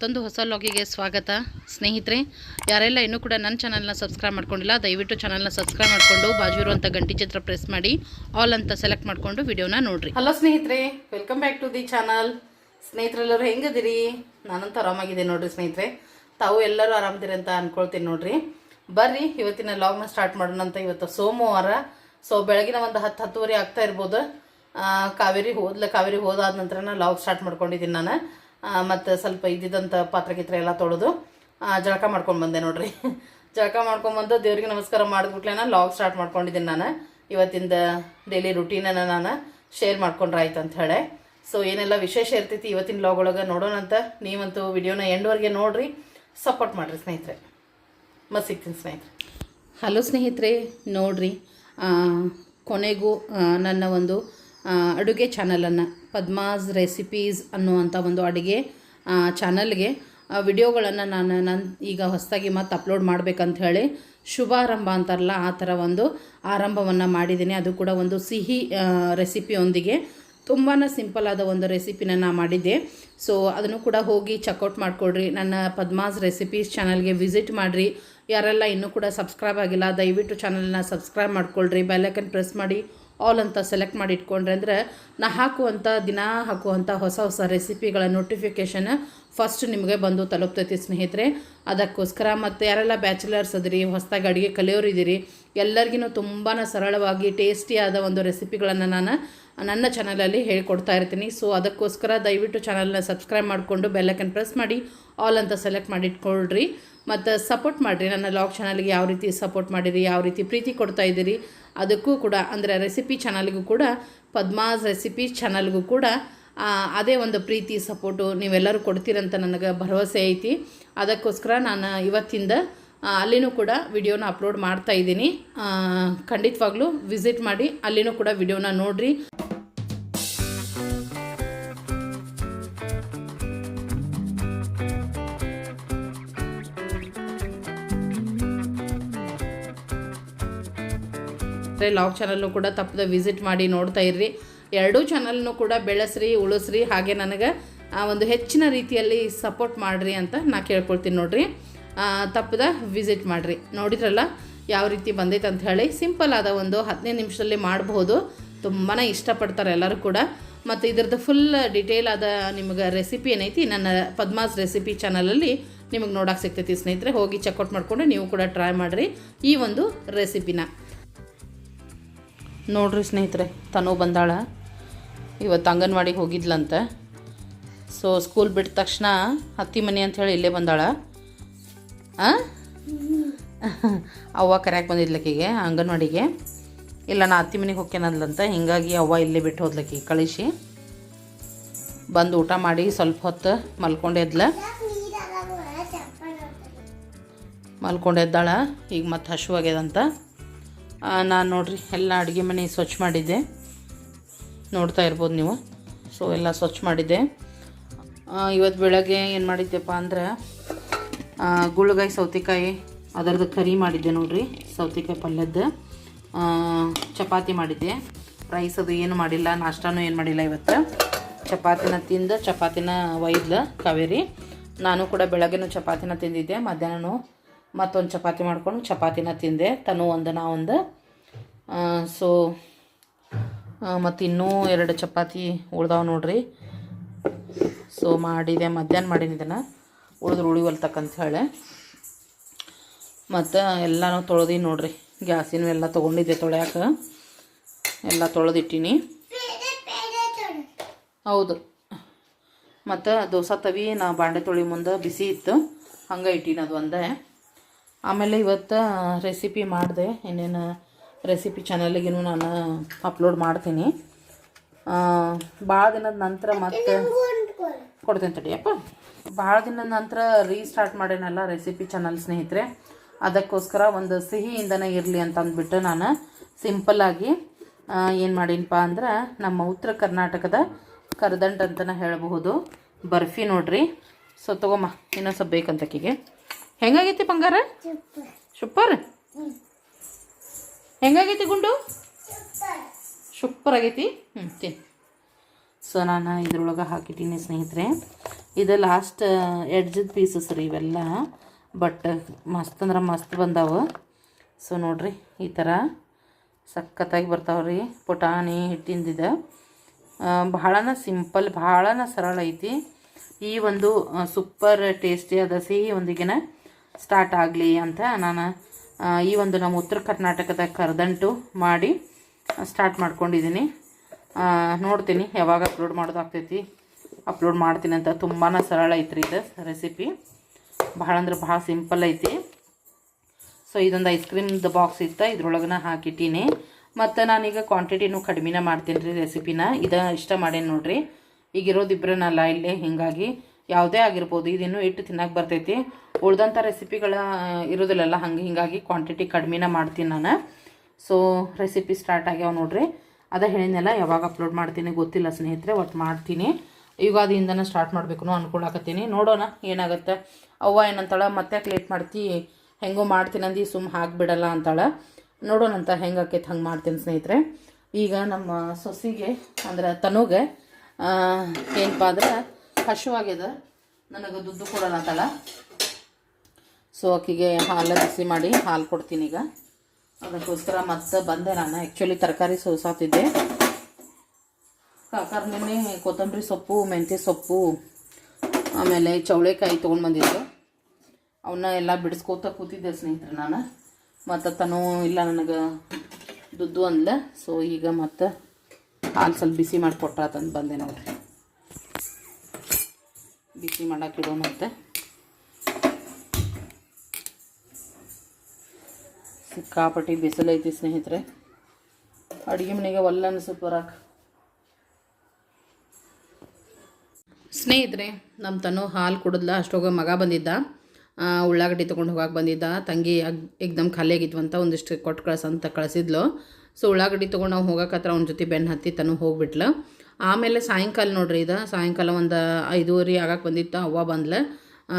ಮತ್ತೊಂದು ಹೊಸ ಲಾಗಿಗೆ ಸ್ವಾಗತ. ಸ್ನೇಹಿತರೆ, ಯಾರೆಲ್ಲ ಇನ್ನೂ ಕೂಡ ನನ್ನ ಚಾನಲ್ನ ಸಬ್ಸ್ಕ್ರೈಬ್ ಮಾಡ್ಕೊಂಡಿಲ್ಲ, ದಯವಿಟ್ಟು ಚಾನಲ್ನ ಸಬ್ಸ್ಕ್ರೈಬ್ ಮಾಡಿಕೊಂಡು ಬಾಜು ಇರುವಂಥ ಗಂಟಿ ಚಿತ್ರ ಪ್ರೆಸ್ ಮಾಡಿ, ಆಲ್ ಅಂತ ಸೆಲೆಕ್ಟ್ ಮಾಡಿಕೊಂಡು ವಿಡಿಯೋನ ನೋಡ್ರಿ. ಹಲೋ ಸ್ನೇಹಿತರೆ, welcome back to the channel. ಸ್ನೇಹಿತರೆಲ್ಲರೂ ಹೆಂಗದಿರಿ ನಾನಂತೂ ಆರಾಮಾಗಿದ್ದೆ ನೋಡ್ರಿ ಸ್ನೇಹಿತರೆ. ತಾವು ಎಲ್ಲರೂ ಆರಾಮದಿರಿ ಅಂತ ಅನ್ಕೊಳ್ತೀನಿ ನೋಡ್ರಿ. ಬರ್ರಿ, ಇವತ್ತಿನ ಲಾಗ್ನ ಸ್ಟಾರ್ಟ್ ಮಾಡೋಣ ಅಂತ ಇವತ್ತು ಸೋಮವಾರ. ಸೊ ಬೆಳಗಿನ ಒಂದು ಹತ್ತು, ಹತ್ತುವರೆ ಆಗ್ತಾ ಇರ್ಬೋದು. ಕಾವೇರಿ ಹೋದ್ಲ, ಕಾವೇರಿ ಹೋದಾದ ನಂತರ ಲಾಗ್ ಸ್ಟಾರ್ಟ್ ಮಾಡ್ಕೊಂಡಿದ್ದೀನಿ ನಾನು. ಮತ್ತು ಸ್ವಲ್ಪ ಇದ್ದಿದ್ದಂಥ ಪಾತ್ರೆ ಗಿತ್ರೆ ಎಲ್ಲ ತೊಳೆದು ಜಳಕ ಮಾಡ್ಕೊಂಡು ಬಂದೆ ನೋಡ್ರಿ. ಜಳಕ ಮಾಡ್ಕೊಂಬಂದು ದೇವ್ರಿಗೆ ನಮಸ್ಕಾರ ಮಾಡಿದ್ಬಿಟ್ಲೇನ ಲಾಗ್ ಸ್ಟಾರ್ಟ್ ಮಾಡ್ಕೊಂಡಿದ್ದೀನಿ ನಾನು. ಇವತ್ತಿಂದ ಡೈಲಿ ರುಟೀನನ್ನು ನಾನು ಶೇರ್ ಮಾಡ್ಕೊಂಡ್ರೆ ಆಯ್ತು ಅಂತ ಹೇಳಿ. ಸೊ ಏನೆಲ್ಲ ವಿಶೇಷ ಇರ್ತೈತಿ ಇವತ್ತಿನ ಲಾಗ್ ಒಳಗೆ ನೋಡೋಣ ಅಂತ ನೀವಂತೂ ವಿಡಿಯೋನ ಎಂಡ್ವರೆಗೆ ನೋಡ್ರಿ. ಸಪೋರ್ಟ್ ಮಾಡಿರಿ ಸ್ನೇಹಿತರೆ. ಮತ್ತೆ ಸಿಗ್ತೀನಿ ಸ್ನೇಹಿತರೆ. ಹಲೋ ಸ್ನೇಹಿತರೆ, ನೋಡ್ರಿ ಕೊನೆಗೂ ನನ್ನ ಒಂದು ಅಡುಗೆ ಚಾನಲನ್ನು ಪದ್ಮಾಸ್ ರೆಸಿಪೀಸ್ ಅನ್ನುವಂಥ ಒಂದು ಅಡುಗೆ ಚಾನಲ್ಗೆ ವಿಡಿಯೋಗಳನ್ನು ನಾನು ನಾನು ಈಗ ಹೊಸದಾಗಿ ಮತ್ತೆ ಅಪ್ಲೋಡ್ ಮಾಡಬೇಕಂತ ಹೇಳಿ ಶುಭಾರಂಭ ಅಂತಾರಲ್ಲ, ಆ ಥರ ಒಂದು ಆರಂಭವನ್ನು ಮಾಡಿದ್ದೀನಿ. ಅದು ಕೂಡ ಒಂದು ಸಿಹಿ ರೆಸಿಪಿಯೊಂದಿಗೆ ತುಂಬಾ ಸಿಂಪಲ್ ಆದ ಒಂದು ರೆಸಿಪಿನ ನಾನು ಮಾಡಿದ್ದೆ. ಸೊ ಅದನ್ನು ಕೂಡ ಹೋಗಿ ಚೆಕ್ಔಟ್ ಮಾಡಿಕೊಡ್ರಿ. ನನ್ನ ಪದ್ಮಾಸ್ ರೆಸಿಪೀಸ್ ಚಾನಲ್ಗೆ ವಿಸಿಟ್ ಮಾಡಿರಿ. ಯಾರೆಲ್ಲ ಇನ್ನೂ ಕೂಡ ಸಬ್ಸ್ಕ್ರೈಬ್ ಆಗಿಲ್ಲ, ದಯವಿಟ್ಟು ಚಾನಲ್ನ ಸಬ್ಸ್ಕ್ರೈಬ್ ಮಾಡ್ಕೊಳ್ರಿ. ಬೆಲ್ಲೈಕನ್ ಪ್ರೆಸ್ ಮಾಡಿ. ಆಲ್ ಅಂತ ಸೆಲೆಕ್ಟ್ ಮಾಡಿ ಇಟ್ಕೊಂಡ್ರೆ ಅಂದರೆ ನಾ ಹಾಕುವಂಥ ದಿನ ಹಾಕುವಂಥ ಹೊಸ ಹೊಸ ರೆಸಿಪಿಗಳ ನೋಟಿಫಿಕೇಷನ್ ಫಸ್ಟ್ ನಿಮಗೆ ಬಂದು ತಲುಪ್ತೈತಿ ಸ್ನೇಹಿತರೆ. ಅದಕ್ಕೋಸ್ಕರ ಮತ್ತು ಯಾರೆಲ್ಲ ಬ್ಯಾಚುಲರ್ಸ್ ಅದಿರಿ, ಹೊಸದಾಗಿ ಅಡುಗೆ ಕಲಿಯೋರಿದ್ದೀರಿ ಎಲ್ಲರಿಗೂ ತುಂಬಾ ಸರಳವಾಗಿ ಟೇಸ್ಟಿಯಾದ ಒಂದು ರೆಸಿಪಿಗಳನ್ನು ನಾನು ನನ್ನ ಚಾನಲಲ್ಲಿ ಹೇಳ್ಕೊಡ್ತಾ ಇರ್ತೀನಿ. ಸೊ ಅದಕ್ಕೋಸ್ಕರ ದಯವಿಟ್ಟು ಚಾನಲ್ನ ಸಬ್ಸ್ಕ್ರೈಬ್ ಮಾಡಿಕೊಂಡು ಬೆಲ್ಲೈಕನ್ ಪ್ರೆಸ್ ಮಾಡಿ ಆಲ್ ಅಂತ ಸೆಲೆಕ್ಟ್ ಮಾಡಿ ಮತ್ತು ಸಪೋರ್ಟ್ ಮಾಡಿರಿ, ನನ್ನ ಲಾಗ್ ಚಾನಲ್ಗೆ ಯಾವ ರೀತಿ ಸಪೋರ್ಟ್ ಮಾಡಿರಿ, ಯಾವ ರೀತಿ ಪ್ರೀತಿ ಕೊಡ್ತಾ ಇದ್ದೀರಿ ಅದಕ್ಕೂ ಕೂಡ, ಅಂದರೆ ರೆಸಿಪಿ ಚಾನಲ್ಗೂ ಕೂಡ ಪದ್ಮಾಸ್ ರೆಸಿಪಿ ಚಾನಲ್ಗೂ ಕೂಡ ಅದೇ ಒಂದು ಪ್ರೀತಿ ಸಪೋರ್ಟು ನೀವೆಲ್ಲರೂ ಕೊಡ್ತೀರಂತ ನನಗೆ ಭರವಸೆ ಐತಿ. ಅದಕ್ಕೋಸ್ಕರ ನಾನು ಇವತ್ತಿಂದ ಅಲ್ಲಿನೂ ಕೂಡ ವಿಡಿಯೋನ ಅಪ್ಲೋಡ್ ಮಾಡ್ತಾ ಇದ್ದೀನಿ. ಖಂಡಿತವಾಗ್ಲೂ ವಿಸಿಟ್ ಮಾಡಿ, ಅಲ್ಲಿನೂ ಕೂಡ ವಿಡಿಯೋನ ನೋಡಿರಿ. ಲಾಗ್ ಚಾನಲ್ನು ಕೂಡ ತಪ್ಪದೆ ವಿಸಿಟ್ ಮಾಡಿ ನೋಡ್ತಾ ಇರ್ರಿ. ಎರಡೂ ಚಾನಲ್ನು ಕೂಡ ಬೆಳೆಸ್ರಿ, ಉಳಿಸ್ರಿ, ಹಾಗೆ ನನಗೆ ಒಂದು ಹೆಚ್ಚಿನ ರೀತಿಯಲ್ಲಿ ಸಪೋರ್ಟ್ ಮಾಡಿರಿ ಅಂತ ನಾ ಕೇಳ್ಕೊಳ್ತೀನಿ ನೋಡಿರಿ. ತಪ್ಪದ ವಿಸಿಟ್ ಮಾಡಿರಿ. ನೋಡಿದ್ರಲ್ಲ ಯಾವ ರೀತಿ ಬಂದೈತೆ ಅಂತ ಹೇಳಿ ಸಿಂಪಲ್ ಆದ ಒಂದು ಹದಿನೈದು ನಿಮಿಷದಲ್ಲಿ ಮಾಡಬಹುದು ತುಂಬಾ ಇಷ್ಟಪಡ್ತಾರೆ ಎಲ್ಲರೂ ಕೂಡ. ಮತ್ತು ಇದ್ರದ್ದು ಫುಲ್ ಡಿಟೇಲ್ ಆದ ನಿಮಗೆ ರೆಸಿಪಿ ಏನೈತಿ, ನನ್ನ ಪದ್ಮಾಸ್ ರೆಸಿಪಿ ಚಾನಲಲ್ಲಿ ನಿಮಗೆ ನೋಡೋಕೆ ಸಿಗ್ತೈತಿ ಸ್ನೇಹಿತರೆ. ಹೋಗಿ ಚೆಕ್ಔಟ್ ಮಾಡಿಕೊಂಡು ನೀವು ಕೂಡ ಟ್ರೈ ಮಾಡಿರಿ ಈ ಒಂದು ರೆಸಿಪಿನ ನೋಡ್ರಿ ಸ್ನೇಹಿತರೆ, ತನು ಬಂದಾಳ. ಇವತ್ತು ಅಂಗನವಾಡಿಗೆ ಹೋಗಿದ್ಲಂತ. ಸೊ ಸ್ಕೂಲ್ ಬಿಟ್ಟ ತಕ್ಷಣ ಹತ್ತಿ ಮನೆ ಅಂಥೇಳಿ ಇಲ್ಲೇ ಬಂದಾಳ? ಅವ್ವ ಕರ್ಯಾಕೆ ಬಂದಿದ್ಲಕ್ಕಿಗೆ ಅಂಗನವಾಡಿಗೆ. ಇಲ್ಲ, ನಾ ಹತ್ತಿ ಮನೆಗೆ ಹೋಗ್ಯಾನದ್ಲಂತ. ಹಿಂಗಾಗಿ ಅವ್ವ ಇಲ್ಲೇ ಬಿಟ್ಟು ಹೋದ್ಲಕ್ಕಿ ಕಳಿಸಿ. ಬಂದು ಊಟ ಮಾಡಿ ಸ್ವಲ್ಪ ಹೊತ್ತು ಮಲ್ಕೊಂಡೆದ್ಲ ಮಲ್ಕೊಂಡೆದ್ದಾಳ ಈಗ ಮತ್ತೆ ಹಶುವಾಗ್ಯದಂತ ನಾನು ನೋಡ್ರಿ ಎಲ್ಲ ಅಡುಗೆ ಮನೆ ಸ್ವಚ್ಛ ಮಾಡಿದ್ದೆ. ನೋಡ್ತಾ ಇರ್ಬೋದು ನೀವು. ಸೊ ಎಲ್ಲ ಸ್ವಚ್ಛ ಮಾಡಿದ್ದೆ. ಇವತ್ತು ಬೆಳಗ್ಗೆ ಏನು ಮಾಡಿದ್ದೆಪ್ಪ ಅಂದ್ರೆ ಆ, ಗುಳ್ಗಾಯಿ ಸೌತೆಕಾಯಿ ಅದರದ್ದು ಕರಿ ಮಾಡಿದ್ದೆ ನೋಡ್ರಿ ಸೌತೆಕಾಯಿ ಪಲ್ಯದ್ದು. ಚಪಾತಿ ಮಾಡಿದ್ದೆ. ರೈಸ್ ಅದು ಏನು ಮಾಡಿಲ್ಲ ನಾಷ್ಟಾನೂ ಏನು ಮಾಡಿಲ್ಲ ಇವತ್ತು. ಚಪಾತಿನ ತಿಂದು ಚಪಾತಿನ ಒಯ್ದ್ಲ ಕಾವೇರಿ. ನಾನು ಕೂಡ ಬೆಳಗ್ಗೆನೂ ಚಪಾತಿನ ತಿಂದಿದ್ದೆ ಮಧ್ಯಾಹ್ನನೂ ಮತ್ತೊಂದು ಚಪಾತಿ ಮಾಡ್ಕೊಂಡು ಚಪಾತಿನ ತಿಂದೆ, ತನು ಒಂದು, ನಾ ಒಂದು. ಸೊ ಮತ್ತು ಇನ್ನೂ ಎರಡು ಚಪಾತಿ ಉಳ್ದಾವೆ ನೋಡ್ರಿ. ಸೊ ಮಾಡಿದೆ, ಮಧ್ಯಾಹ್ನ ಮಾಡೀನಿ ಇದನ್ನು. ಉಳಿದ್ರು ಉಳಿವಲ್ತಕ್ಕಂತ ಹೇಳಿ. ಮತ್ತು ಎಲ್ಲನೂ ತೊಳೆದಿ ನೋಡ್ರಿ. ಗ್ಯಾಸಿನ ಎಲ್ಲ ತೊಗೊಂಡಿದ್ದೆ ತೊಳ್ಯಾಕ. ಎಲ್ಲ ತೊಳೆದಿಟ್ಟಿನಿ. ಹೌದು. ಮತ್ತು ದೋಸೆ ತವಿ, ನಾ ಬಾಂಡೆ ತೊಳಿ ಮುಂದೆ ಬಿಸಿ ಇತ್ತು. ಹಂಗೆ ಇಟ್ಟೀನಿ ಅದು ಒಂದೇ. ಆಮೇಲೆ ಇವತ್ತು ರೆಸಿಪಿ ಮಾಡಿದೆ. ಇನ್ನೇನು ರೆಸಿಪಿ ಚಾನಲ್ಗೇನು ನಾನು ಅಪ್ಲೋಡ್ ಮಾಡ್ತೀನಿ. ಭಾಳ ದಿನದ ನಂತರ ಮತ್ತೆ ಕೊಡ್ತೇನೆ ತಡಿಯಪ್ಪ ಭಾಳ ದಿನದ ನಂತರ ರೀಸ್ಟಾರ್ಟ್ ಮಾಡೇನಲ್ಲ ರೆಸಿಪಿ ಚಾನಲ್ ಸ್ನೇಹಿತರೆ. ಅದಕ್ಕೋಸ್ಕರ ಒಂದು ಸಿಹಿಯಿಂದನೇ ಇರಲಿ ಅಂತ ಅಂದ್ಬಿಟ್ಟು ನಾನು ಸಿಂಪಲ್ಲಾಗಿ ಏನು ಮಾಡೀನಪ್ಪ ಅಂದ್ರೆ ನಮ್ಮ ಉತ್ತರ ಕರ್ನಾಟಕದ ಕರದಂಟು ಅಂತಲೇ ಹೇಳಬಹುದು. ಬರ್ಫಿ ನೋಡ್ರಿ. ಸೊ ತಗೊಮ್ಮ ಇನ್ನೊಂದು ಸ್ವಲ್ಪ ಬೇಕಂತಕ್ಕಿಗೆ ಹೆಂಗಾಗೈತಿ ಬಂಗಾರ? ಸೂಪರ್. ಹೆಂಗಾಗೈತಿ ಗುಂಡು? ಸೂಪರ್ ಆಗೈತಿ. ಹ್ಞೂ ತಿನ್ ಸೊ ನಾನು ಇದ್ರೊಳಗೆ ಹಾಕಿಟ್ಟೀನಿ ಸ್ನೇಹಿತರೆ. ಇದು ಲಾಸ್ಟ್ ಎಡ್ಜದ ಪೀಸಸ್ ರೀ ಇವೆಲ್ಲ. ಬಟ್ ಮಸ್ತ್ ಅಂದ್ರೆ ಮಸ್ತ್ ಬಂದಾವೆ. ಸೊ ನೋಡ್ರಿ, ಈ ಥರ ಸಖತ್ತಾಗಿ ಬರ್ತಾವ್ರಿ ಪುಟಾಣಿ ಹಿಟ್ಟಿಂದಿದೆ. ಭಾಳನ ಸಿಂಪಲ್ ಭಾಳನ ಸರಳ ಐತಿ. ಈ ಒಂದು ಸೂಪರ್ ಟೇಸ್ಟಿ ಆದ ಸಿಹಿ ಒಂದಿಗೆನ ಸ್ಟಾರ್ಟ್ ಆಗಲಿ ಅಂತ ನಾನು ಈ ಒಂದು ನಮ್ಮ ಉತ್ತರ ಕರ್ನಾಟಕದ ಕರದಂಟು ಮಾಡಿ ಸ್ಟಾರ್ಟ್ ಮಾಡ್ಕೊಂಡಿದ್ದೀನಿ. ನೋಡ್ತೀನಿ ಯಾವಾಗ ಅಪ್ಲೋಡ್ ಮಾಡೋದಾಗ್ತೈತಿ ಅಪ್ಲೋಡ್ ಮಾಡ್ತೀನಿ ಅಂತ ತುಂಬಾ ಸರಳ ಐತ್ರಿ ಇದು ರೆಸಿಪಿ ಭಾಳ ಅಂದ್ರೆ ಭಾಳ ಸಿಂಪಲ್ ಐತಿ. ಸೊ ಇದೊಂದು ಐಸ್ ಕ್ರೀಮ್ದು ಬಾಕ್ಸ್ ಇತ್ತು ಇದ್ರೊಳಗನ ಹಾಕಿಟ್ಟೀನಿ. ಮತ್ತು ನಾನೀಗ ಕ್ವಾಂಟಿಟಿನೂ ಕಡಿಮೆನೇ ಮಾಡ್ತೀನಿ ರೀ ರೆಸಿಪಿನ ಇದು ಇಷ್ಟ ಮಾಡೇನಿ ನೋಡಿರಿ. ಈಗ ಇರೋದಿಬ್ಬರನಲ್ಲ ಇಲ್ಲೇ ಹೀಗಾಗಿ ಯಾವುದೇ ಆಗಿರ್ಬೋದು, ಇದಿನ್ನೂ ಇಟ್ಟು ತಿನ್ನಕ್ಕೆ ಬರ್ತೈತಿ. ಉಳ್ದಂಥ ರೆಸಿಪಿಗಳ ಇರೋದಿಲ್ಲಲ್ಲ, ಹಂಗೆ ಹೀಗಾಗಿ ಕ್ವಾಂಟಿಟಿ ಕಡಿಮೆನ ಮಾಡ್ತೀನಿ ನಾನು. ಸೊ ರೆಸಿಪಿ ಸ್ಟಾರ್ಟ್ ಆಗ್ಯಾವ ನೋಡ್ರಿ. ಅದ ಹೇಳಿದ್ನೆಲ್ಲ, ಯಾವಾಗ ಅಪ್ಲೋಡ್ ಮಾಡ್ತೀನಿ ಗೊತ್ತಿಲ್ಲ ಸ್ನೇಹಿತರೆ ಒಟ್ಟು ಮಾಡ್ತೀನಿ. ಯುಗಾದಿಯಿಂದನೇ ಸ್ಟಾರ್ಟ್ ಮಾಡಬೇಕು ಅನ್ಕೊಳಕತ್ತೀನಿ. ನೋಡೋಣ, ಏನಾಗುತ್ತೆ. ಅವ್ವ ಏನಂತಾಳೆ, ಮತ್ತೆ ಲೇಟ್ ಮಾಡ್ತಿ? ಹೆಂಗೋ ಮಾಡ್ತೀನಿ ಅಂದು ಸುಮ್ಮ ಹಾಕ್ಬಿಡಲ್ಲ ಅಂತಾಳ. ನೋಡೋಣಂತ ಹೆಂಗೆ ಆಕೈತೆ, ಹಂಗೆ ಮಾಡ್ತೀನಿ ಸ್ನೇಹಿತರೆ. ಈಗ ನಮ್ಮ ಸೊಸಿಗೆ, ಅಂದ್ರೆ ತನುಗೆ ಏನಪ್ಪ ಅಂದ್ರೆ ಹಶುವಾಗ್ಯದ ನನಗೆ ದುಡ್ಡು ಕೊಡೋಣ ಅಂತಾಳ ಸೊ ಆಕಿಗೆ ಹಾಲು ಬಿಸಿ ಮಾಡಿ ಹಾಲು ಕೊಡ್ತೀನಿ ಈಗ. ಅದಕ್ಕೋಸ್ಕರ ಮತ್ತೆ ಬಂದೆ ನಾನು. ಆ್ಯಕ್ಚುಲಿ ತರಕಾರಿ ಸೋಸಾತಿದ್ದೆ. ಕಾಕರ್ ನಿನ್ನೆ ಕೊತ್ತಂಬರಿ ಸೊಪ್ಪು, ಮೆಂತ್ಯ ಸೊಪ್ಪು, ಆಮೇಲೆ ಚೌಳೆಕಾಯಿ ತೊಗೊಂಡು ಬಂದಿದ್ದು. ಅವನ್ನ ಎಲ್ಲ ಬಿಡಿಸ್ಕೋತ ಕೂತಿದ್ದೆ ಸ್ನೇಹಿತರೆ ನಾನು. ಮತ್ತು ತನೂ ಇಲ್ಲ ನನಗೆ ದುಡ್ಡು ಅಂದ್ಲ. ಸೊ ಈಗ ಮತ್ತೆ ಹಾಲು ಸ್ವಲ್ಪ ಬಿಸಿ ಮಾಡಿಕೊಟ್ರ ತಂದು ಬಂದೆ ನೋಡ್ರಿ. ಬಿಸಿ ಮಾಡಕ್ಕೆ ಇಡೋಣಂತೆ ಸಿಕ್ಕಾಪಟ್ಟಿ ಬಿಸಿಲೈತಿ ಸ್ನೇಹಿತರೆ. ಅಡುಗೆ ಮನೆಗೆ ಒಲ್ಲ ಬರಕ್ಕೆ ಸ್ನೇಹಿತರೆ ನಮ್ಮ ತನು ಹಾಲು ಕುಡಿದ್ಲ, ಅಷ್ಟೋಗ ಮಗ ಬಂದಿದ್ದ. ಉಳ್ಳಾಗಡ್ಡಿ ತೊಗೊಂಡು ಹೋಗಕ್ಕೆ ಬಂದಿದ್ದ. ತಂಗಿ ಎಕ್ದಮ್ ಖಾಲಿ ಆಗಿದ್ವಂತ ಒಂದಿಷ್ಟು ಕೊಟ್ಟು ಕಳ್ಸಂತ ಕಳಿಸಿದ್ಲು. ಸೊ ಉಳ್ಳಾಗಡ್ಡಿ ತೊಗೊಂಡು ನಾವು ಹೋಗಕತ್ರ ಅವ್ನ ಜೊತೆ ಬೆನ್ನು ಹತ್ತಿ ತನು ಹೋಗ್ಬಿಟ್ಲು. ಆಮೇಲೆ ಸಾಯಂಕಾಲ ನೋಡ್ರಿ ಇದು. ಸಾಯಂಕಾಲ ಒಂದು ಐದೂವರೆ ಆಗಕ್ಕೆ ಬಂದಿತ್ತು. ಅವ್ವ ಬಂದ್ಲ.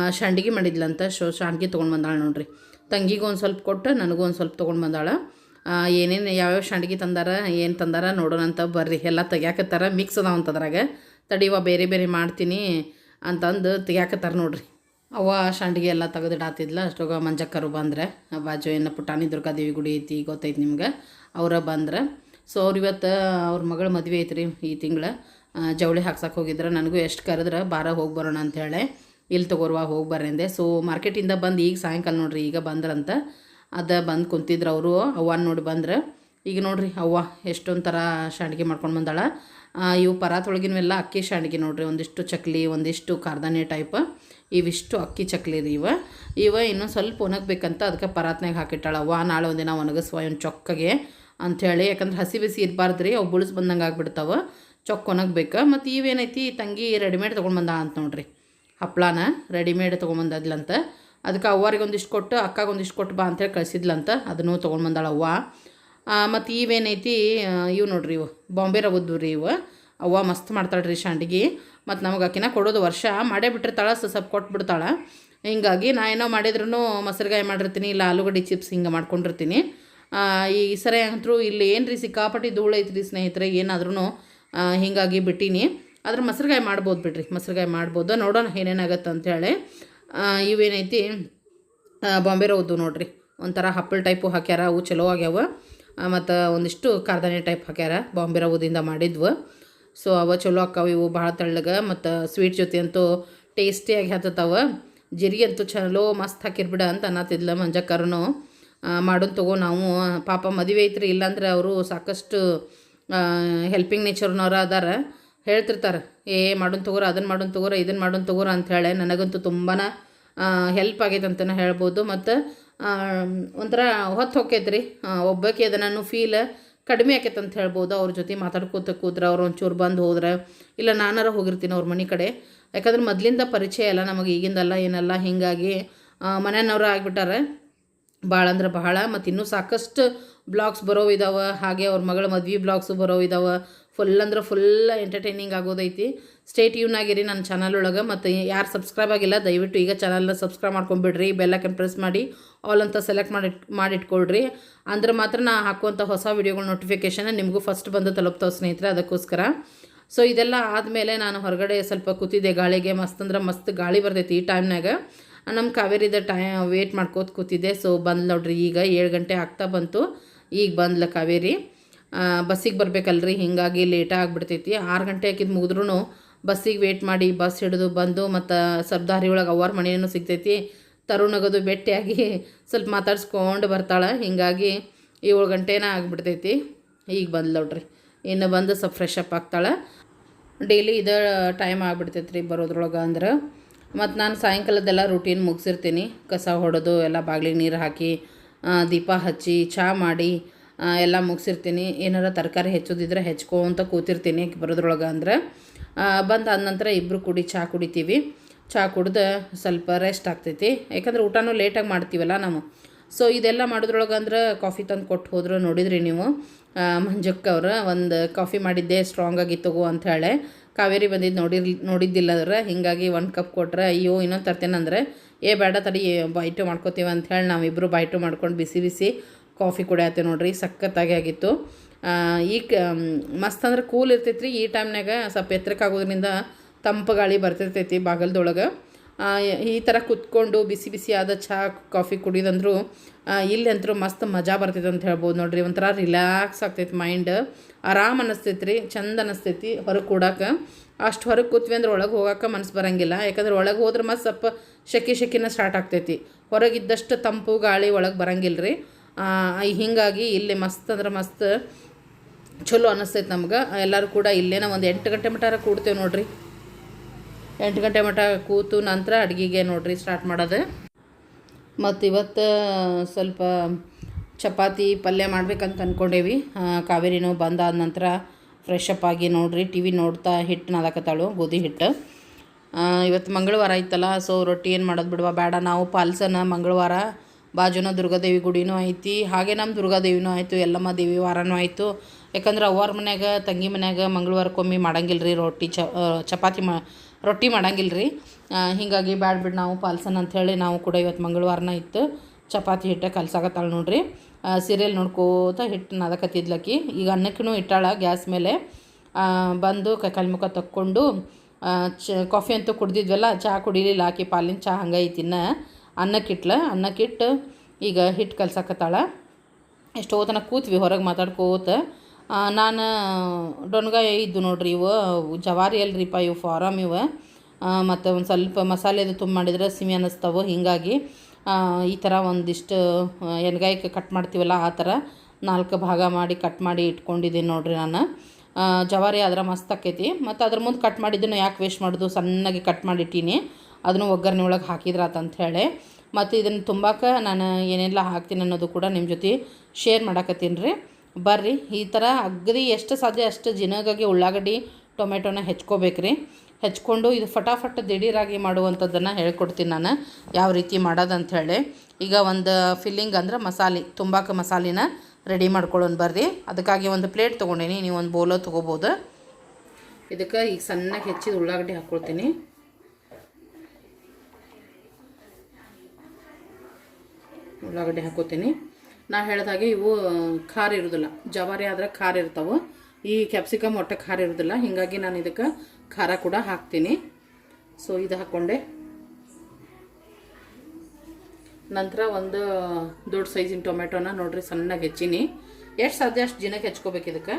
ಸಂಡಿಗೆ ಮಾಡಿದ್ಲಂತ. ಶೋ ಸಂಡಿಗೆ ತೊಗೊಂಡು ಬಂದಾಳ ನೋಡ್ರಿ. ತಂಗಿಗೆ ಒಂದು ಸ್ವಲ್ಪ ಕೊಟ್ಟು, ನನಗೂ ಒಂದು ಸ್ವಲ್ಪ ತೊಗೊಂಡು ಬಂದಾಳ. ಏನೇನು, ಯಾವ್ಯಾವ ಸಂಡ್ಗಿ ತಂದಾರ, ಏನು ತಂದಾರ ನೋಡೋಣಂತ ಬರ್ರಿ. ಎಲ್ಲ ತೆಗ್ಯಾಕತ್ತಾರ. ಮಿಕ್ಸ್ ಅದಾವ ಅಂತದ್ರಾಗ. ತಡಿವ ಬೇರೆ ಬೇರೆ ಮಾಡ್ತೀನಿ ಅಂತಂದು ತೆಗ್ಯಾಕತ್ತಾರ ನೋಡ್ರಿ. ಅವ್ವ ಸಂಡ್ಗಿ ಎಲ್ಲ ತೆಗೆದಿಡಾತಿದ್ಲ. ಅಷ್ಟೋಗ ಮಂಜಕ್ಕರು ಬಂದ್ರೆ. ಬಾಜು ಏನು ಪುಟಾಣಿ, ದುರ್ಗಾದೇವಿ ಗುಡಿ ಐತಿ, ಗೊತ್ತೈತಿ ನಿಮ್ಗೆ. ಅವರ ಬಂದ್ರೆ. ಸೊ ಅವ್ರು ಇವತ್ತು ಅವ್ರ ಮಗಳ ಮದುವೆ ಐತ್ರಿ ಈ ತಿಂಗಳ. ಜವಳಿ ಹಾಕ್ಸಕ್ಕೆ ಹೋಗಿದ್ರೆ. ನನಗೂ ಎಷ್ಟು ಕರೆದ್ರೆ, ಬಾರ ಹೋಗಿ ಬರೋಣ ಅಂಥೇಳಿ ಇಲ್ಲಿ ತಗೋರ್ವಾ, ಹೋಗಿ ಬರ್ರಿ ಅಂದೆ. ಸೊ ಮಾರ್ಕೆಟಿಂದ ಬಂದು ಈಗ ಸಾಯಂಕಾಲ ನೋಡ್ರಿ, ಈಗ ಬಂದ್ರಂತ. ಅದು ಬಂದು ಕುಂತಿದ್ರು ಅವರು ಅವ್ವ ನೋಡಿ ಬಂದ್ರೆ. ಈಗ ನೋಡ್ರಿ, ಅವ್ವ ಎಷ್ಟೊಂದು ಥರ ಶಾಂಡ್ಗೆ ಮಾಡ್ಕೊಂಡು ಬಂದಾಳ. ಇವು ಪರಾತೊಳಗಿನವೆಲ್ಲ ಅಕ್ಕಿ ಶಾಂಡ್ಗೆ ನೋಡ್ರಿ. ಒಂದಿಷ್ಟು ಚಕ್ಲಿ, ಒಂದಿಷ್ಟು ಕಾರ್ದಾನೆ ಟೈಪ್ ಇವಿಷ್ಟು ಅಕ್ಕಿ ಚಕ್ಲಿ ರೀ ಇವ. ಇವ ಇನ್ನೊಂದು ಸ್ವಲ್ಪ ಒಣಗಬೇಕಂತ ಅದಕ್ಕೆ ಪರಾತ್ನಾಗ ಹಾಕಿಟ್ಟಾಳ. ಅವ್ವ ನಾಳೆ ಒಂದಿನ ಒಣಗಿಸುವ, ಇವ್ನ ಚೊಕ್ಕಗೆ. ಅಂಥೇಳಿ ಯಾಕಂದ್ರೆ ಹಸಿ ಬಿಸಿ ಇರಬಾರ್ದು ರೀ ಅವು ಬುಳಿಸ್ ಬಂದಂಗೆ ಆಗ್ಬಿಡ್ತಾವೆ. ಚೊಕ್ಕ ಒಣಗ್ಬೇಕು. ಮತ್ತು ಇವೇನೈತಿ ತಂಗಿ ರೆಡಿಮೇಡ್ ತೊಗೊಂಡು ಬಂದ ಅಂತ ನೋಡ್ರಿ. ಹಪ್ಳಾನ ರೆಡಿಮೇಡ್ ತೊಗೊಂಬಂದದ್ಲಂತ ಅದಕ್ಕೆ ಅವ್ವರಿಗೆ ಒಂದಿಷ್ಟು ಕೊಟ್ಟು, ಅಕ್ಕಗೆ ಒಂದಿಷ್ಟು ಕೊಟ್ಟು ಬಾ ಅಂತೇಳಿ ಕಳಿಸಿದ್ಲಂತ. ಅದನ್ನು ತೊಗೊಂಡು ಬಂದಾಳೆ ಅವ್ವ. ಮತ್ತು ಇವೇನೈತಿ ಇವು ನೋಡ್ರಿ ಇವು. ಬಾಂಬೆ ರವದ್ದು ರೀ ಇವು. ಅವ್ವ ಮಸ್ತ್ ಮಾಡ್ತಾಳೆ ರೀ ಶಾಂಡಿಗೆ. ಮತ್ತು ನಮಗೆ ಆಕಿನ ಕೊಡೋದು ವರ್ಷ. ಮಾಡೇ ಬಿಟ್ಟಿರ್ತಾಳೆ ಸ್ವಲ್ಪ ಕೊಟ್ಬಿಡ್ತಾಳೆ. ಹಿಂಗಾಗಿ ನಾ ಏನೋ ಮಾಡಿದ್ರೂ ಮೊಸರುಗಾಯಿ ಮಾಡಿರ್ತೀನಿ, ಇಲ್ಲ ಆಲೂಗಡ್ಡೆ ಚಿಪ್ಸ್ ಹಿಂಗೆ ಮಾಡ್ಕೊಂಡಿರ್ತೀನಿ. ಈ ಸರಿ ಅಂತೂ ಇಲ್ಲಿ ಏನು ರೀ ಸಿಕ್ಕಾಪಟ್ಟಿ ಧೂಳು ಐತ್ರಿ ಸ್ನೇಹಿತರೆ ಏನಾದ್ರೂ ಹೀಗಾಗಿ ಬಿಟ್ಟೀನಿ. ಆದ್ರೆ ಮೊಸರುಗಾಯಿ ಮಾಡ್ಬೋದು ಬಿಡ್ರಿ, ಮೊಸರುಗಾಯಿ ಮಾಡ್ಬೋದು. ನೋಡೋಣ ಏನೇನಾಗತ್ತೆ ಅಂಥೇಳಿ ಇವೇನೈತಿ ಬಾಂಬೆ ರೌದು ನೋಡ್ರಿ. ಒಂಥರ ಹಪ್ಪಳ ಟೈಪು ಹಾಕ್ಯಾರ, ಅವು ಚಲೋ ಆಗ್ಯಾವ. ಮತ್ತು ಒಂದಿಷ್ಟು ಕಾರ್ದಾನೆ ಟೈಪ್ ಹಾಕ್ಯಾರ, ಬಾಂಬೆ ರವ್ದಿಂದ ಮಾಡಿದ್ವು. ಸೊ, ಅವ ಚಲೋ ಆಕ್ಕಾವ ಇವು ಭಾಳ ತೆಳ್ಳಗೆ, ಮತ್ತು ಸ್ವೀಟ್ ಜೊತೆ ಅಂತೂ ಟೇಸ್ಟಿಯಾಗಿ ಹತ್ತತಾವ. ಜೀರಿಗೆ ಅಂತೂ ಚಲೋ ಮಸ್ತ್ ಹಾಕಿರ್ಬಿಡ ಅಂತ ಅನ್ನತ್ತಿದ್ಲ ಮಂಜಕ್ಕರನು. ಮಾಡೋದು ತಗೋ ನಾವು. ಪಾಪ ಮದುವೆ ಐತ್ರಿ, ಇಲ್ಲಾಂದ್ರೆ ಅವರು ಸಾಕಷ್ಟು ಹೆಲ್ಪಿಂಗ್ ನೇಚರ್ನವ್ರು ಅದಾರ. ಹೇಳ್ತಿರ್ತಾರೆ, ಏ, ಮಾಡೋನ್ ತಗೋರ ಅದನ್ನು ಮಾಡೋನ್ ತಗೋರ ಇದನ್ನು ಮಾಡೋನ್ ತಗೋರ ಅಂಥೇಳಿ ನನಗಂತೂ ತುಂಬಾ ಹೆಲ್ಪ್ ಆಗೈತೆ ಅಂತಲೇ ಹೇಳ್ಬೋದು. ಮತ್ತು ಒಂಥರ ಹೊತ್ತು ಹೊಕ್ಕೈತೆ ರೀ ಒಬ್ಬಾಕಿ ಅದನ್ನು ಫೀಲ್ ಕಡಿಮೆ ಆಕೈತೆ ಅಂತ ಹೇಳ್ಬೋದು. ಅವ್ರ ಜೊತೆ ಮಾತಾಡ್ಕೋತ ಕೂತ್ರೆ, ಅವ್ರು ಒಂಚೂರು ಬಂದು ಹೋದ್ರೆ, ಇಲ್ಲ ನಾನಾರ ಹೋಗಿರ್ತೀನಿ ಅವ್ರ ಮನೆ ಕಡೆ. ಯಾಕಂದ್ರೆ ಮೊದಲಿಂದ ಪರಿಚಯ ಅಲ್ಲ ನಮಗೆ, ಈಗಿಂದಲ್ಲ, ಏನಲ್ಲ ಹೀಗಾಗಿ ಮನೆಯವ್ರು ಆಗಿಬಿಟ್ಟಾರೆ. ಭಾಳ ಅಂದ್ರೆ ಬಹಳ, ಮತ್ತು ಇನ್ನೂ ಸಾಕಷ್ಟು ಬ್ಲಾಗ್ಸ್ ಇದಾವೆ. ಹಾಗೆ ಅವ್ರ ಮಗಳ ಮದ್ವೆ ಬ್ಲಾಗ್ಸು ಇದಾವೆ. ಫುಲ್ ಅಂದ್ರೆ ಫುಲ್ ಎಂಟರ್ಟೈನಿಂಗ್ ಆಗೋದೈತಿ. ಸ್ಟೇಟ್ ಟ್ಯೂನ್ ಆಗಿರಿ ನನ್ನ ಚಾನಲ್ ಒಳಗೆ. ಮತ್ತು ಯಾರು ಸಬ್ಸ್ಕ್ರೈಬ್ ಆಗಿಲ್ಲ, ದಯವಿಟ್ಟು ಈಗ ಚಾನಲ್ನ ಸಬ್ಸ್ಕ್ರೈಬ್ ಮಾಡ್ಕೊಂಬಿಡ್ರಿ. ಬೆಲ್ಲೈಕನ್ ಪ್ರೆಸ್ ಮಾಡಿ ಆಲ್ ಅಂತ ಸೆಲೆಕ್ಟ್ ಮಾಡಿ, ಮಾಡಿಟ್ಕೊಳ್ರಿ. ಅಂದ್ರೆ ಮಾತ್ರ ನಾ ಹಾಕುವಂಥ ಹೊಸ ವೀಡಿಯೋಗಳ ನೋಟಿಫಿಕೇಷನ್ ನಿಮಗೂ ಫಸ್ಟ್ ಬಂದು ತಲುಪ್ತಾವೆ ಸ್ನೇಹಿತರೆ, ಅದಕ್ಕೋಸ್ಕರ. ಸೊ ಇದೆಲ್ಲ ಆದಮೇಲೆ ನಾನು ಹೊರಗಡೆ ಸ್ವಲ್ಪ ಕೂತಿದ್ದೆ ಗಾಳಿಗೆ. ಮಸ್ತ್ ಅಂದ್ರೆ ಮಸ್ತ್ ಗಾಳಿ ಬರ್ತೈತಿ ಈ ಟೈಮ್ನಾಗ ನಮ್ಮ ಕಾವೇರಿದ ಟೈಮ್ ವೇಟ್ ಮಾಡ್ಕೋತ ಕೂತಿದ್ದೆ. ಸೊ ಬಂದು ನೋಡ್ರಿ, ಈಗ ಏಳು ಗಂಟೆ ಆಗ್ತಾ ಬಂತು. ಈಗ ಬಂದ್ಲ ಕಾವೇರಿ. ಬಸ್ಸಿಗೆ ಬರಬೇಕಲ್ರಿ, ಹಿಂಗಾಗಿ ಲೇಟ್ ಆಗಿಬಿಡ್ತೈತಿ. ಆರು ಗಂಟೆ ಹಾಕಿದ್ ಮುಗಿದ್ರೂ ಬಸ್ಸಿಗೆ ವೇಟ್ ಮಾಡಿ ಬಸ್ ಹಿಡಿದು ಬಂದು ಮತ್ತು ಸರ್ದಾರಿ ಒಳಗೆ ಅವ್ರ ಮನೆಯೂ ಸಿಗ್ತೈತಿ. ತರುಣಗದು ಭೇಟಿಯಾಗಿ ಸ್ವಲ್ಪ ಮಾತಾಡ್ಸ್ಕೊಂಡು ಬರ್ತಾಳೆ. ಹೀಗಾಗಿ ಏಳು ಗಂಟೆನ ಆಗಿಬಿಡ್ತೈತಿ. ಈಗ ಬಂದ್ಲು ನೋಡ್ರಿ. ಇನ್ನು ಬಂದು ಸ್ವಲ್ಪ ಫ್ರೆಶ್ ಅಪ್ ಆಗ್ತಾಳೆ. ಡೈಲಿ ಇದು ಟೈಮ್ ಆಗಿಬಿಡ್ತೈತೆ ರೀ ಬರೋದ್ರೊಳಗೆ ಅಂದ್ರೆ. ಮತ್ತು ನಾನು ಸಾಯಂಕಾಲದೆಲ್ಲ ರೂಟೀನ್ ಮುಗಿಸಿರ್ತೀನಿ. ಕಸ ಹೊಡೆದು ಎಲ್ಲ ಬಾಗಿಲಿಗೆ ನೀರು ಹಾಕಿ ದೀಪ ಹಚ್ಚಿ ಚಹಾ ಮಾಡಿ ಎಲ್ಲ ಮುಗಿಸಿರ್ತೀನಿ. ಏನಾರ ತರಕಾರಿ ಹೆಚ್ಚೋದಿದ್ರೆ ಅಂತ ಕೂತಿರ್ತೀನಿ ಬರೋದ್ರೊಳಗೆ ಅಂದ್ರೆ. ಬಂದು ಆದ ನಂತರ ಇಬ್ಬರು ಕುಡಿ ಚಹಾ ಕುಡಿತೀವಿ. ಚಹಾ ಕುಡ್ದು ಸ್ವಲ್ಪ ರೆಸ್ಟ್ ಆಗ್ತೈತಿ. ಯಾಕಂದ್ರೆ ಊಟನೂ ಲೇಟಾಗಿ ಮಾಡ್ತೀವಲ್ಲ ನಾವು. ಸೊ ಇದೆಲ್ಲ ಮಾಡೋದ್ರೊಳಗೆ ಅಂದ್ರೆ ಕಾಫಿ ತಂದು ಕೊಟ್ಟು ಹೋದ್ರು ನೋಡಿದ್ರಿ ನೀವು. ಮಂಜಕ್ಕವ್ರು ಒಂದು ಕಾಫಿ ಮಾಡಿದ್ದೆ ಸ್ಟ್ರಾಂಗಾಗಿ ತಗೋ ಅಂತ ಕಾವೇರಿ ಬಂದಿದ್ದು ನೋಡಿರ್ ನೋಡಿದ್ದಿಲ್ಲ ಅದ್ರ ಹಿಂಗಾಗಿ ಒಂದು ಕಪ್ ಕೊಟ್ರೆ, ಅಯ್ಯೋ ಇನ್ನೊಂದು ತರ್ತೇನಂದರೆ ಏ ಬೇಡ ತಡಿ ಬೈಟು ಮಾಡ್ಕೋತೀವಿ ಅಂತ ಹೇಳಿ ನಾವಿಬ್ಬರು ಬೈಟು ಮಾಡ್ಕೊಂಡು ಬಿಸಿ ಬಿಸಿ ಕಾಫಿ ಕುಡಿಯತ್ತೆ ನೋಡ್ರಿ, ಸಖತ್ತಾಗಿ ಆಗಿತ್ತು. ಈ ಮಸ್ತ್ ಅಂದ್ರೆ ಕೂಲ್ ಇರ್ತೈತ್ರಿ, ಈ ಟೈಮ್ನಾಗ ಸ್ವಲ್ಪ ಎತ್ತರಕ್ಕಾಗೋದ್ರಿಂದ ತಂಪು ಗಾಳಿ ಬರ್ತಿರ್ತೈತಿ ಬಾಗಲ್ದೊಳಗೆ. ಈ ಥರ ಕುತ್ಕೊಂಡು ಬಿಸಿ ಬಿಸಿ ಆದ ಚಹಾ ಕಾಫಿ ಕುಡಿದಂದ್ರು ಇಲ್ಲಿ ಅಂತರೂ ಮಸ್ತ್ ಮಜಾ ಬರ್ತೈತೆ ಅಂತ ಹೇಳ್ಬೋದು ನೋಡ್ರಿ. ಒಂಥರ ರಿಲ್ಯಾಕ್ಸ್ ಆಗ್ತೈತಿ ಮೈಂಡ್ ಆರಾಮ್ ಅನ್ನಿಸ್ತೈತೆ ರೀ ಚಂದ ಅನ್ನಿಸ್ತೈತಿ ಹೊರಗೆ ಕೂಡಕ್ಕೆ ಅಷ್ಟು ಹೊರಗೆ ಕೂತ್ವಿ ಅಂದ್ರೆ ಒಳಗೆ ಹೋಗೋಕೆ ಮನಸ್ಸು ಬರಂಗಿಲ್ಲ. ಯಾಕಂದ್ರೆ ಒಳಗೆ ಹೋದ್ರೆ ಮತ್ತೆ ಸ್ವಲ್ಪ ಶೆಕೆ ಶೆಕಿನ ಸ್ಟಾರ್ಟ್ ಆಗ್ತೈತಿ. ಹೊರಗಿದ್ದಷ್ಟು ತಂಪು, ಗಾಳಿ ಒಳಗೆ ಬರಂಗಿಲ್ಲ ರೀ ಹೀಗಾಗಿ ಇಲ್ಲಿ ಮಸ್ತ್ ಅಂದ್ರೆ ಮಸ್ತ್ ಚಲೋ ಅನ್ನಿಸ್ತೈತೆ ನಮ್ಗೆ. ಎಲ್ಲರೂ ಕೂಡ ಇಲ್ಲೇನ ಒಂದು ಎಂಟು ಗಂಟೆ ಮಟಾರ ಕೂಡ್ತೇವೆ ನೋಡ್ರಿ. ಎಂಟು ಗಂಟೆ ಮಟ ಕೂತು ನಂತರ ಅಡುಗೆಗೆ ನೋಡ್ರಿ ಸ್ಟಾರ್ಟ್ ಮಾಡೋದು. ಮತ್ತು ಇವತ್ತು ಸ್ವಲ್ಪ ಚಪಾತಿ ಪಲ್ಯ ಮಾಡ್ಬೇಕಂತ ಅಂದ್ಕೊಂಡೇವಿ ಕಾವೇರಿನೂ ಬಂದಾದ ನಂತರ ಫ್ರೆಶ್ ಅಪ್ ಆಗಿ ನೋಡ್ರಿ ಟಿ ವಿ ನೋಡ್ತಾ ಹಿಟ್ಟು ನಾದಕತ್ತಾಳು, ಗೋಧಿ ಹಿಟ್ಟು ಇವತ್ತು ಮಂಗಳವಾರ ಐತಲ್ಲ ಸೊ ರೊಟ್ಟಿ ಏನು ಮಾಡೋದು ಬಿಡುವ ಬೇಡ ನಾವು ಪಾಲ್ಸನ ಮಂಗಳವಾರ ಬಾಜುನ ದುರ್ಗಾದೇವಿ ಗುಡಿನೂ ಐತಿ, ಹಾಗೆ ನಮ್ಮ ದುರ್ಗಾದೇವಿನೂ ಆಯಿತು ಎಲ್ಲಮ್ಮ ದೇವಿ ವಾರನೂ ಆಯಿತು. ಯಾಕಂದ್ರೆ ಅವ್ವಾರ ಮನ್ಯಾಗ, ತಂಗಿ ಮನ್ಯಾಗ ಮಂಗಳವಾರಕ್ಕೊಮ್ಮೆ ಮಾಡಂಗಿಲ್ಲ ರೀ ರೊಟ್ಟಿ ಚಪಾತಿ ಮಾ ರೊಟ್ಟಿ ಮಾಡಂಗಿಲ್ಲ ರೀ ಹೀಗಾಗಿ ಬ್ಯಾಡ್ಬಿಡ್ ಬಿಡು ನಾವು ಪಾಲ್ಸನ್ ಅಂಥೇಳಿ ನಾವು ಕೂಡ ಇವತ್ತು ಮಂಗಳವಾರನ ಇತ್ತು. ಚಪಾತಿ ಹಿಟ್ಟೆ ಕಲ್ಸಾಕತ್ತಾಳ ನೋಡ್ರಿ. ಸೀರಿಯಲ್ ನೋಡ್ಕೋತ ಹಿಟ್ಟು ನದಕತ್ತಿದ್ಲಕ್ಕಿ ಈಗ ಅನ್ನಕ್ಕೂ ಇಟ್ಟಾಳ ಗ್ಯಾಸ್ ಮೇಲೆ. ಬಂದು ಕೈ ಮುಖ ತಕ್ಕೊಂಡು ಚ, ಕಾಫಿ ಅಂತೂ ಕುಡ್ದಿದ್ವಲ್ಲ ಚಹಾ ಕುಡಿಲಿಲ್ಲ. ಆಕಿ ಪಾಲಿನ ಚಹಾ ಹಂಗೆ ಐತಿನ್ನ ಅನ್ನಕ್ಕಿಟ್ಲ, ಅನ್ನಕ್ಕಿಟ್ಟು ಈಗ ಹಿಟ್ಟು ಕಲ್ಸಾಕತ್ತಾಳ. ಎಷ್ಟೋ ತನಕ ಕೂತ್ವಿ, ಹೊರಗೆ ಮಾತಾಡ್ಕೋತ. ನಾನು ಡೊನ್ಗಾಯ ಇದ್ದು ನೋಡ್ರಿ ಇವು ಜವಾರಿ ಅಲ್ರಿಪ್ಪ ಇವು ಫಾರಮ್ ಇವು. ಮತ್ತು ಒಂದು ಸ್ವಲ್ಪ ಮಸಾಲೆದು ತುಂಬ ಮಾಡಿದ್ರೆ ಸಿಮಿ ಅನ್ನಿಸ್ತಾವೆ, ಹೀಗಾಗಿ ಈ ಥರ ಒಂದಿಷ್ಟು ಎಣ್ಗಾಯ್ಕೆ ಕಟ್ ಮಾಡ್ತೀವಲ್ಲ ಆ ಥರ ನಾಲ್ಕು ಭಾಗ ಮಾಡಿ ಕಟ್ ಮಾಡಿ ಇಟ್ಕೊಂಡಿದ್ದೀನಿ ನೋಡ್ರಿ ನಾನು. ಜವಾರಿ ಆದ್ರೆ ಮಸ್ತ್ ಆಕೈತಿ. ಮತ್ತು ಅದ್ರ ಮುಂದೆ ಕಟ್ ಮಾಡಿದ್ದನ್ನು ಯಾಕೆ ವೇಸ್ಟ್ ಮಾಡೋದು, ಸಣ್ಣಗೆ ಕಟ್ ಮಾಡಿಟ್ಟೀನಿ. ಅದನ್ನು ಒಗ್ಗರಣೆ ಒಳಗೆ ಹಾಕಿದ್ರಾತ ಅಂತ ಹೇಳಿ. ಮತ್ತು ಇದನ್ನು ತುಂಬಾಕ ನಾನು ಏನೆಲ್ಲ ಹಾಕ್ತೀನಿ ಅನ್ನೋದು ಕೂಡ ನಿಮ್ಮ ಜೊತೆ ಶೇರ್ ಮಾಡಾಕತ್ತೀನಿ ರೀ. ಬರ್ರಿ, ಈ ಥರ ಅಗ್ರಿ ಎಷ್ಟು ಸಾಧ್ಯ ಅಷ್ಟು ಜಿನಗಾಗಿ ಉಳ್ಳಾಗಡ್ಡಿ, ಟೊಮೆಟೊನ ಹೆಚ್ಕೋಬೇಕ್ರಿ. ಹೆಚ್ಕೊಂಡು ಇದು ಫಟಾಫಟ್ ದಿಢೀರಾಗಿ ಮಾಡುವಂಥದ್ದನ್ನು ಹೇಳ್ಕೊಡ್ತೀನಿ ನಾನು, ಯಾವ ರೀತಿ ಮಾಡೋದಂತ ಹೇಳಿ ಈಗ ಒಂದು ಫಿಲ್ಲಿಂಗ್ ಅಂದ್ರೆ ಮಸಾಲೆ, ತುಂಬಾಕ ಮಸಾಲಿನ ರೆಡಿ ಮಾಡ್ಕೊಳ್ಳೋಣ ಬರ್ರಿ. ಅದಕ್ಕಾಗಿ ಒಂದು ಪ್ಲೇಟ್ ತೊಗೊಂಡೀನಿ, ನೀವು ಒಂದು ಬೋಲೋ ತೊಗೋಬೋದು. ಇದಕ್ಕೆ ಈಗ ಸಣ್ಣಗೆ ಹೆಚ್ಚಿದ ಉಳ್ಳಾಗಡ್ಡಿ ಹಾಕ್ಕೊಳ್ತೀನಿ. ಉಳ್ಳಾಗಡ್ಡಿ ಹಾಕೋತೀನಿ ನಾ ಹೇಳ್ದಾಗೆ ಇವು ಖಾರ ಇರೋದಿಲ್ಲ. ಜವಾರಿ ಆದ್ರೆ ಖಾರ ಇರ್ತಾವೆ. ಈ ಕ್ಯಾಪ್ಸಿಕಮ್ ಒಟ್ಟೆ ಖಾರ ಇರೋದಿಲ್ಲ. ಹೀಗಾಗಿ ನಾನು ಇದಕ್ಕೆ ಖಾರ ಕೂಡ ಹಾಕ್ತೀನಿ. ಸೊ ಇದು ಹಾಕ್ಕೊಂಡೆ ನಂತರ ಒಂದು ದೊಡ್ಡ ಸೈಜಿನ ಟೊಮೆಟೊನ ನೋಡ್ರಿ ಸಣ್ಣಗೆ ಹೆಚ್ಚಿನಿ. ಎಷ್ಟು ಸಾಧ್ಯ ಅಷ್ಟು ದಿನಕ್ಕೆ ಹೆಚ್ಕೋಬೇಕು ಇದಕ್ಕೆ?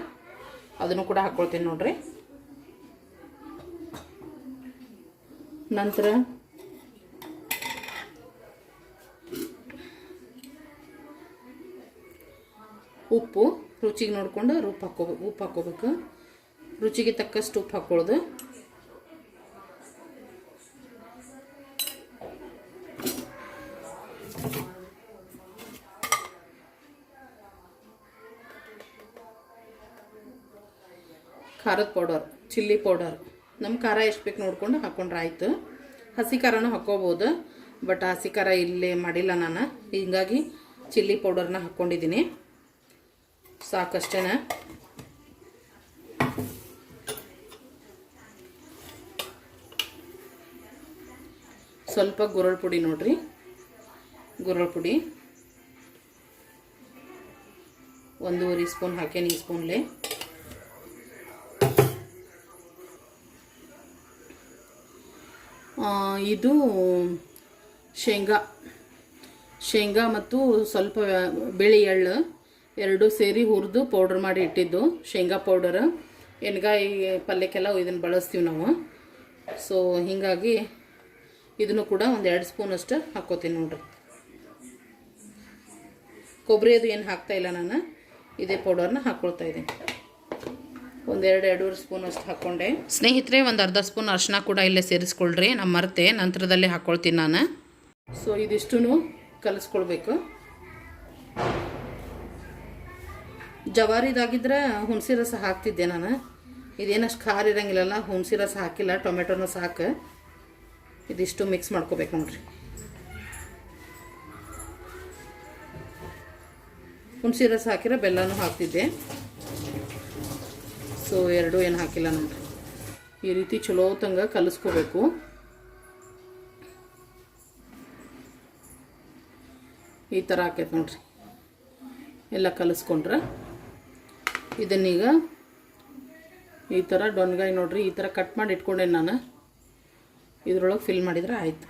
ಅದನ್ನು ಕೂಡ ಹಾಕ್ಕೊಳ್ತೀನಿ ನೋಡ್ರಿ. ನಂತರ ಉಪ್ಪು ರುಚಿಗೆ ನೋಡ್ಕೊಂಡು ಉಪ್ಪು ಹಾಕೋಬೇಕು ಉಪ್ಪು ಹಾಕೋಬೇಕು. ರುಚಿಗೆ ತಕ್ಕಷ್ಟು ಉಪ್ಪು ಹಾಕೊಳ್ಳೋದು ಖಾರದ ಪೌಡರ್, ಚಿಲ್ಲಿ ಪೌಡರ್. ನಮ್ಮ ಖಾರ ಎಷ್ಟು ಬೇಕು ನೋಡ್ಕೊಂಡು ಹಾಕ್ಕೊಂಡ್ರೆ ಆಯಿತು. ಹಸಿ ಖಾರನೂ ಹಾಕ್ಕೋಬೋದು ಬಟ್ ಹಸಿ ಖಾರ ಇಲ್ಲೇ ಮಾಡಿಲ್ಲ ನಾನು. ಹೀಗಾಗಿ ಚಿಲ್ಲಿ ಪೌಡರ್ನ ಹಾಕ್ಕೊಂಡಿದ್ದೀನಿ ಸಾಕಷ್ಟೇನ. ಸ್ವಲ್ಪ ಗುರಳ್ ಪುಡಿ ನೋಡ್ರಿ. ಗುರಳ್ ಪುಡಿ. ಒಂದೂವರೆ ಸ್ಪೂನ್ ಹಾಕೇನಿ ಈ ಸ್ಪೂನ್ಲೆ. ಇದು ಶೇಂಗಾ. ಶೇಂಗಾ ಮತ್ತು ಸ್ವಲ್ಪ ಬಿಳಿ ಎಳ್ಳು. ಎರಡು ಸೇರಿ ಹುರಿದು ಪೌಡ್ರ್ ಮಾಡಿ ಇಟ್ಟಿದ್ದು, ಶೇಂಗಾ ಪೌಡರ್ ಎಣ್ಗಾಯಿ ಪಲ್ಯಕ್ಕೆಲ್ಲ ಇದನ್ನು ಬಳಸ್ತೀವಿ ನಾವು. ಸೊ ಹೀಗಾಗಿ ಇದನ್ನು ಕೂಡ ಒಂದು ಎರಡು ಸ್ಪೂನಷ್ಟು ಹಾಕ್ಕೋತೀನಿ ನೋಡ್ರಿ. ಕೊಬ್ಬರಿ ಅದು ಏನು ಹಾಕ್ತಾ ಇಲ್ಲ ನಾನು, ಇದೇ ಪೌಡರ್ನ ಹಾಕ್ಕೊಳ್ತಾ ಇದ್ದೀನಿ. ಒಂದೆರಡು ಎರಡೂವರೆ ಸ್ಪೂನ್ ಅಷ್ಟು ಹಾಕ್ಕೊಂಡೆ ಸ್ನೇಹಿತರೆ, ಒಂದು ಅರ್ಧ ಸ್ಪೂನ್ ಅರ್ಶಿನ ಕೂಡ ಇಲ್ಲೇ ಸೇರಿಸ್ಕೊಳ್ರಿ ನಮ್ಮ ಮರ್ತೆ, ನಂತರದಲ್ಲಿ ಹಾಕ್ಕೊಳ್ತೀನಿ ನಾನು. ಸೊ ಇದಿಷ್ಟು ಕಲಿಸ್ಕೊಳ್ಬೇಕು. ಜವಾರಿದಾಗಿದ್ರೆ ಹುಣಸಿ ರಸ ಹಾಕ್ತಿದ್ದೆ ನಾನು. ಇದೇನಷ್ಟು ಖಾರ ಇರೋಂಗಿಲ್ಲಲ್ಲ, ಹುಣಸಿ ರಸ ಹಾಕಿಲ್ಲ, ಟೊಮೆಟೊನೂ ಸಾಕು ಇದಿಷ್ಟು ಮಿಕ್ಸ್ ಮಾಡ್ಕೋಬೇಕು ನೋಡ್ರಿ. ಹುಣಸಿ ರಸ ಹಾಕಿರೋ ಬೆಲ್ಲನೂ ಹಾಕ್ತಿದ್ದೆ. ಸೊ ಎರಡು ಏನು ಹಾಕಿಲ್ಲ ನೋಡ್ರಿ. ಈ ರೀತಿ ಚಲೋ ತಂಗ ಕಲಿಸ್ಕೋಬೇಕು. ಈ ಥರ ಹಾಕೈತೆ ನೋಡ್ರಿ. ಎಲ್ಲ ಕಲಿಸ್ಕೊಂಡ್ರೆ ಇದನ್ನೀಗ ಈ ಥರ ಡೊನ್ಗಾಯಿ ನೋಡ್ರಿ, ಈ ಥರ ಕಟ್ ಮಾಡಿ ಇಟ್ಕೊಂಡೆ ನಾನು. ಇದ್ರೊಳಗೆ ಫಿಲ್ ಮಾಡಿದರೆ ಆಯ್ತು.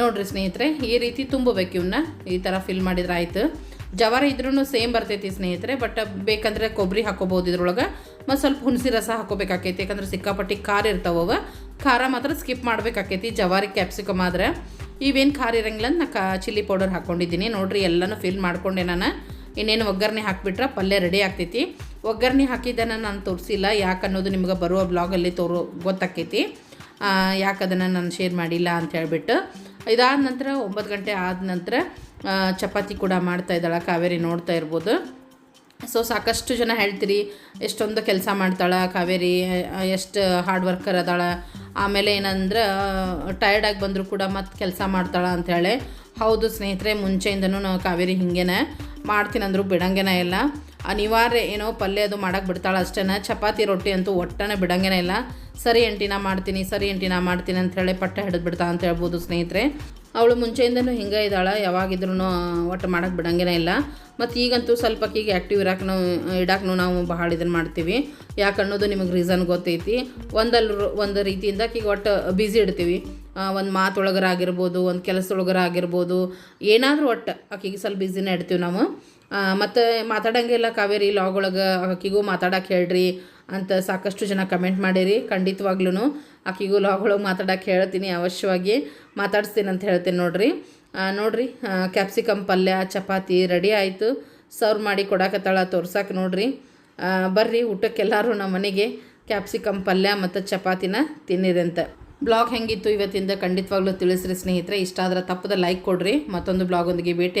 ನೋಡ್ರಿ ಸ್ನೇಹಿತರೆ, ಈ ರೀತಿ ತುಂಬಬೇಕು ಇವನ್ನ ಈ ಥರ ಫಿಲ್ ಮಾಡಿದ್ರೆ ಆಯ್ತು. ಜವಾರ ಇದ್ರೂ ಸೇಮ್ ಬರ್ತೈತಿ ಸ್ನೇಹಿತರೆ ಬಟ್ ಬೇಕಂದ್ರೆ ಕೊಬ್ಬರಿ ಹಾಕೋಬೋದು ಇದ್ರೊಳಗೆ. ಮತ್ತು ಸ್ವಲ್ಪ ಹುಣಸಿ ರಸ ಹಾಕೋಬೇಕಾಕೈತಿ, ಯಾಕಂದ್ರೆ ಸಿಕ್ಕಾಪಟ್ಟಿ ಖಾರ ಇರ್ತಾವವ ಖಾರ ಮಾತ್ರ ಸ್ಕಿಪ್ ಮಾಡ್ಬೇಕಾಕೈತಿ, ಜವಾರಿ ಕ್ಯಾಪ್ಸಿಕಮ್ ಆದ್ರೆ. ಇವೇನು ಖಾರ ಇರಂಗಿಲ್ಲ ಅಂತ ನಾ ಚಿಲ್ಲಿ ಪೌಡರ್ ಹಾಕ್ಕೊಂಡಿದ್ದೀನಿ ನೋಡಿರಿ, ಎಲ್ಲನೂ ಫಿಲ್ ಮಾಡ್ಕೊಂಡೆ ನಾನು. ಇನ್ನೇನು ಒಗ್ಗರಣೆ ಹಾಕಿಬಿಟ್ರೆ ಪಲ್ಯ ರೆಡಿ ಆಗ್ತೈತಿ. ಒಗ್ಗರಣೆ ಹಾಕಿದ್ದನ್ನು ನಾನು ತೋರಿಸಿಲ್ಲ, ಯಾಕೆ ಅನ್ನೋದು ನಿಮ್ಗೆ ಬರುವ ಬ್ಲಾಗಲ್ಲಿ ತೋರೋ, ಗೊತ್ತಾಕೈತಿ. ಯಾಕದನ್ನು ನಾನು ಶೇರ್ ಮಾಡಿಲ್ಲ ಅಂತ ಹೇಳ್ಬಿಟ್ಟು. ಇದಾದ ನಂತರ ಒಂಬತ್ತು ಗಂಟೆ ಆದ ನಂತರ ಚಪಾತಿ ಕೂಡ ಮಾಡ್ತಾ ಇದ್ದಾಳೆ, ಕಾವೇರಿ ನೋಡ್ತಾ ಇರ್ಬೋದು. ಸೊ ಸಾಕಷ್ಟು ಜನ ಹೇಳ್ತೀರಿ, ಎಷ್ಟೊಂದು ಕೆಲಸ ಮಾಡ್ತಾಳೆ, ಕಾವೇರಿ, ಎಷ್ಟು ಹಾರ್ಡ್ ವರ್ಕರ್ ಅದಾಳ, ಆಮೇಲೆ ಏನಂದ್ರೆ ಟಯರ್ಡಾಗಿ ಬಂದರೂ ಕೂಡ ಮತ್ತೆ ಕೆಲಸ ಮಾಡ್ತಾಳೆ ಅಂಥೇಳಿ ಹೌದು ಸ್ನೇಹಿತರೆ, ಮುಂಚೆಯಿಂದನೂ ನಾವು ಕಾವೇರಿ ಹಿಂಗೇನೆ ಮಾಡ್ತೀನಂದ್ರು, ಬಿಡಂಗೆನ ಇಲ್ಲ. ಅನಿವಾರ್ಯ ಏನೋ ಪಲ್ಯ ಅದು ಮಾಡೋಕ್ಕೆ ಬಿಡ್ತಾಳೆ ಅಷ್ಟೇ ಚಪಾತಿ ರೊಟ್ಟಿ ಅಂತೂ ಒಟ್ಟನೇ ಬಿಡಂಗೆನೇ ಇಲ್ಲ. ಸರಿ ಎಂಟಿನ ಮಾಡ್ತೀನಿ, ಸರಿ ಎಂಟಿನ ಮಾಡ್ತೀನಿ ಅಂತ ಹೇಳಿ ಪಟ್ಟೆ ಹಿಡಿದು ಬಿಡ್ತಾ ಅಂತ ಹೇಳ್ಬೋದು ಸ್ನೇಹಿತರೆ. ಅವಳು ಮುಂಚೆಯಿಂದನೂ ಹಿಂಗೆ ಇದ್ದಾಳೆ ಯಾವಾಗಿದ್ರೂ ಒಟ್ಟು ಮಾಡೋಕ್ಕೆ ಬಿಡಂಗೇನೇ ಇಲ್ಲ. ಮತ್ತು ಈಗಂತೂ ಸ್ವಲ್ಪ ಆಕಿಗೆ ಆ್ಯಕ್ಟಿವ್ ಇರಾಕನು, ಇಡಾಕನು ನಾವು ಬಹಳ ಇದನ್ನು ಮಾಡ್ತೀವಿ. ಯಾಕೆ ಅನ್ನೋದು ನಿಮಗೆ ರೀಸನ್ ಗೊತ್ತೈತಿ. ಒಂದಲ್ಲ ಒಂದು ರೀತಿಯಿಂದ ಆಕಿಗೆ ಒಟ್ಟು ಬ್ಯುಸಿ ಇಡ್ತೀವಿ. ಒಂದು ಮಾತೊಳಗರಾಗಿರ್ಬೋದು, ಒಂದು ಕೆಲಸದೊಳಗರಾಗಿರ್ಬೋದು, ಏನಾದರೂ ಒಟ್ಟು ಆಕಿಗೆ ಸ್ವಲ್ಪ ಬ್ಯುಸಿನೇ ಇಡ್ತೀವಿ ನಾವು. ಮತ್ತು ಮಾತಾಡೋಂಗೆಲ್ಲ ಕಾವೇರಿ ಲಾಗ್ ಒಳಗೆ ಆಕಿಗೂ ಮಾತಾಡೋಕೆ ಹೇಳ್ರಿ. ಅಂತ ಸಾಕಷ್ಟು ಜನ ಕಮೆಂಟ್ ಮಾಡಿರಿ. ಖಂಡಿತವಾಗ್ಲೂ ಆಕಿಗೂ ಲಾಗ್ ಒಳಗೆ ಮಾತಾಡಕ್ಕೆ ಹೇಳ್ತೀನಿ ಅವಶ್ಯವಾಗಿ. ಮಾತಾಡಿಸ್ತೀನಿ ಅಂತ ಹೇಳ್ತೀನಿ ನೋಡಿರಿ. ನೋಡಿರಿ ಕ್ಯಾಪ್ಸಿಕಮ್ ಪಲ್ಯ, ಚಪಾತಿ ರೆಡಿ ಆಯಿತು. ಸರ್ವ್ ಮಾಡಿ ಕೊಡಾಕತ್ತಾಳ ತೋರ್ಸಕ್ಕೆ ನೋಡಿರಿ. ಬರ್ರಿ, ಊಟಕ್ಕೆಲ್ಲರೂ ನಮ್ಮ ಮನೆಗೆ ಕ್ಯಾಪ್ಸಿಕಮ್ ಪಲ್ಯ ಮತ್ತು ಚಪಾತಿನ ಅಂತ. ಬ್ಲಾಗ್ ಹೆಂಗಿತ್ತು ಇವತ್ತಿಂದ ಖಂಡಿತವಾಗ್ಲೂ ತಿಳಿಸ್ರಿ ಸ್ನೇಹಿತರೆ. ಇಷ್ಟ ಆದ್ರೆ ತಪ್ಪದ ಲೈಕ್ ಕೊಡ್ರಿ. ಮತ್ತೊಂದು ಬ್ಲಾಗೊಂದಿಗೆ ಭೇಟಿ